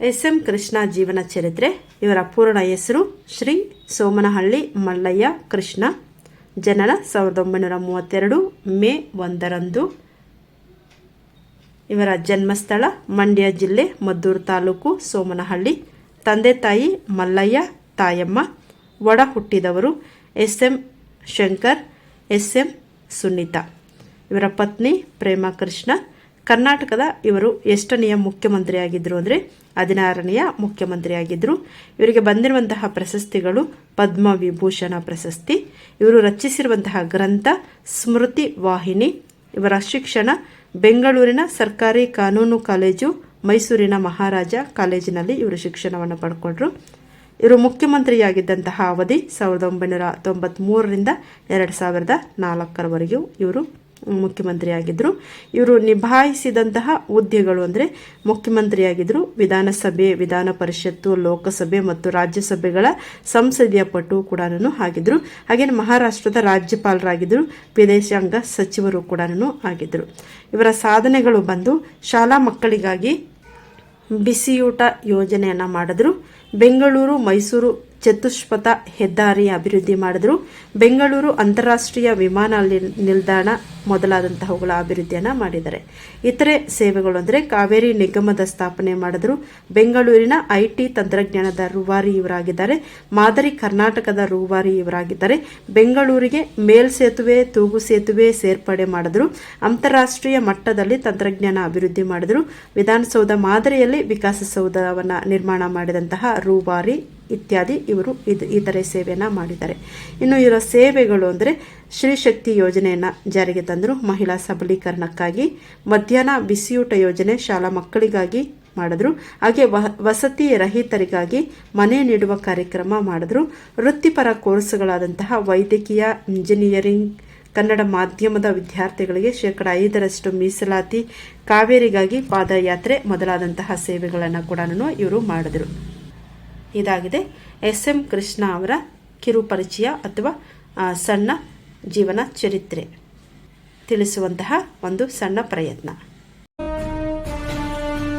S M Krishna ಜೀವನ ಚರಿತ್ರೆ. ಇವರ ಪೂರ್ಣ ಹೆಸರು ಶ್ರೀ ಸೋಮನಹಳ್ಳಿ ಮಲ್ಲಯ್ಯ ಕೃಷ್ಣ. ಜನನ ಸಾವಿರದ ಒಂಬೈನೂರ ಮೂವತ್ತೆರಡು ಮೇ ಒಂದರಂದು. ಇವರ ಜನ್ಮಸ್ಥಳ ಮಂಡ್ಯ ಜಿಲ್ಲೆ, ಮದ್ದೂರು ತಾಲೂಕು ಸೋಮನಹಳ್ಳಿ. ತಂದೆ ತಾಯಿ ಮಲ್ಲಯ್ಯ, ತಾಯಮ್ಮ, ಒಡ ಹುಟ್ಟಿದವರು S M Shankar S M Sunita. ಇವರ ಪತ್ನಿ ಪ್ರೇಮ ಕೃಷ್ಣ. ಕರ್ನಾಟಕದ ಇವರು ಎಷ್ಟನೆಯ ಮುಖ್ಯಮಂತ್ರಿಯಾಗಿದ್ದರು ಅಂದರೆ ಹದಿನಾರನೆಯ ಮುಖ್ಯಮಂತ್ರಿಯಾಗಿದ್ದರು ಇವರಿಗೆ ಬಂದಿರುವಂತಹ ಪ್ರಶಸ್ತಿಗಳು ಪದ್ಮ ವಿಭೂಷಣ ಪ್ರಶಸ್ತಿ, ಇವರು ರಚಿಸಿರುವಂತಹ ಗ್ರಂಥ ಸ್ಮೃತಿ ವಾಹಿನಿ, ಇವರ ಶಿಕ್ಷಣ ಬೆಂಗಳೂರಿನ ಸರ್ಕಾರಿ ಕಾನೂನು ಕಾಲೇಜು, ಮೈಸೂರಿನ ಮಹಾರಾಜ ಕಾಲೇಜಿನಲ್ಲಿ ಇವರು ಶಿಕ್ಷಣವನ್ನು ಪಡ್ಕೊಂಡ್ರು. ಇವರು ಮುಖ್ಯಮಂತ್ರಿಯಾಗಿದ್ದಂತಹ ಅವಧಿ ಸಾವಿರದ ಒಂಬೈನೂರ ತೊಂಬತ್ತ್ಮೂರರಿಂದ ಎರಡು ಸಾವಿರದ ನಾಲ್ಕರವರೆಗೂ ಇವರು ಮುಖ್ಯಮಂತ್ರಿಯಾಗಿದ್ದರು ಇವರು ನಿಭಾಯಿಸಿದಂತಹ ಹುದ್ದೆಗಳು ಅಂದರೆ ಮುಖ್ಯಮಂತ್ರಿಯಾಗಿದ್ದರು ವಿಧಾನಸಭೆ, ವಿಧಾನ ಪರಿಷತ್ತು, ಲೋಕಸಭೆ ಮತ್ತು ರಾಜ್ಯಸಭೆಗಳ ಸಂಸದೀಯ ಪಟು ಕೂಡ ಆಗಿದ್ದರು ಹಾಗೆಯೇ ಮಹಾರಾಷ್ಟ್ರದ ರಾಜ್ಯಪಾಲರಾಗಿದ್ದರು ವಿದೇಶಾಂಗ ಸಚಿವರು ಕೂಡ ಆಗಿದ್ದರು ಇವರ ಸಾಧನೆಗಳು ಬಂದು ಶಾಲಾ ಮಕ್ಕಳಿಗಾಗಿ ಬಿಸಿಯೂಟ ಯೋಜನೆಯನ್ನು ಮಾಡಿದ್ರು. ಬೆಂಗಳೂರು, ಮೈಸೂರು ಚತುಷ್ಪಥ ಹೆದ್ದಾರಿ ಅಭಿವೃದ್ಧಿ ಮಾಡಿದ್ರು. ಬೆಂಗಳೂರು ಅಂತಾರಾಷ್ಟ್ರೀಯ ವಿಮಾನ ನಿಲ್ದಾಣ ಮೊದಲಾದಂತಹವುಗಳ ಅಭಿವೃದ್ಧಿಯನ್ನು ಮಾಡಿದ್ದಾರೆ. ಇತರೆ ಸೇವೆಗಳು ಅಂದರೆ ಕಾವೇರಿ ನಿಗಮದ ಸ್ಥಾಪನೆ ಮಾಡಿದ್ರು. ಬೆಂಗಳೂರಿನ ಐಟಿ ತಂತ್ರಜ್ಞಾನದ ರೂವಾರಿ ಇವರಾಗಿದ್ದಾರೆ. ಮಾದರಿ ಕರ್ನಾಟಕದ ರೂವಾರಿ ಇವರಾಗಿದ್ದಾರೆ. ಬೆಂಗಳೂರಿಗೆ ಮೇಲ್ಸೇತುವೆ ತೂಗು ಸೇತುವೆ ಸೇರ್ಪಡೆ ಮಾಡಿದ್ರು. ಅಂತಾರಾಷ್ಟ್ರೀಯ ಮಟ್ಟದಲ್ಲಿ ತಂತ್ರಜ್ಞಾನ ಅಭಿವೃದ್ಧಿ ಮಾಡಿದ್ರು. ವಿಧಾನಸೌಧ ಮಾದರಿಯಲ್ಲಿ ವಿಕಾಸಸೌಧವನ್ನು ನಿರ್ಮಾಣ ಮಾಡಿದಂತಹ ರೂವಾರಿ ಇತ್ಯಾದಿ ಇವರು ಇದು ಇತರೆ ಸೇವೆಯನ್ನು ಮಾಡಿದ್ದಾರೆ. ಇನ್ನು ಇವರ ಸೇವೆಗಳು ಅಂದರೆ ಶ್ರೀಶಕ್ತಿ ಯೋಜನೆಯನ್ನು ಜಾರಿಗೆ ತಂದರು ಮಹಿಳಾ ಸಬಲೀಕರಣಕ್ಕಾಗಿ ಮಧ್ಯಾಹ್ನ ಬಿಸಿಯೂಟ ಯೋಜನೆ ಶಾಲಾ ಮಕ್ಕಳಿಗಾಗಿ ಮಾಡಿದ್ರು. ಹಾಗೆ ವಸತಿ ರಹಿತರಿಗಾಗಿ ಮನೆ ನೀಡುವ ಕಾರ್ಯಕ್ರಮ ಮಾಡಿದ್ರು. ವೃತ್ತಿಪರ ಕೋರ್ಸ್ಗಳಾದಂತಹ ವೈದ್ಯಕೀಯ, ಇಂಜಿನಿಯರಿಂಗ್, ಕನ್ನಡ ಮಾಧ್ಯಮದ ವಿದ್ಯಾರ್ಥಿಗಳಿಗೆ ಶೇಕಡ ಐದರಷ್ಟು ಮೀಸಲಾತಿ, ಕಾವೇರಿಗಾಗಿ ಪಾದಯಾತ್ರೆ ಮೊದಲಾದಂತಹ ಸೇವೆಗಳನ್ನು ಕೂಡ ಇವರು ಮಾಡಿದರು. ಇದಾಗಿದೆ. ಎಸ್ ಎಂ ಕೃಷ್ಣ ಅವರ ಕಿರುಪರಿಚಯ ಅಥವಾ ಸಣ್ಣ ಜೀವನ ಚರಿತ್ರೆ. ತಿಳಿಸುವಂತಹ ಒಂದು ಸಣ್ಣ ಪ್ರಯತ್ನ.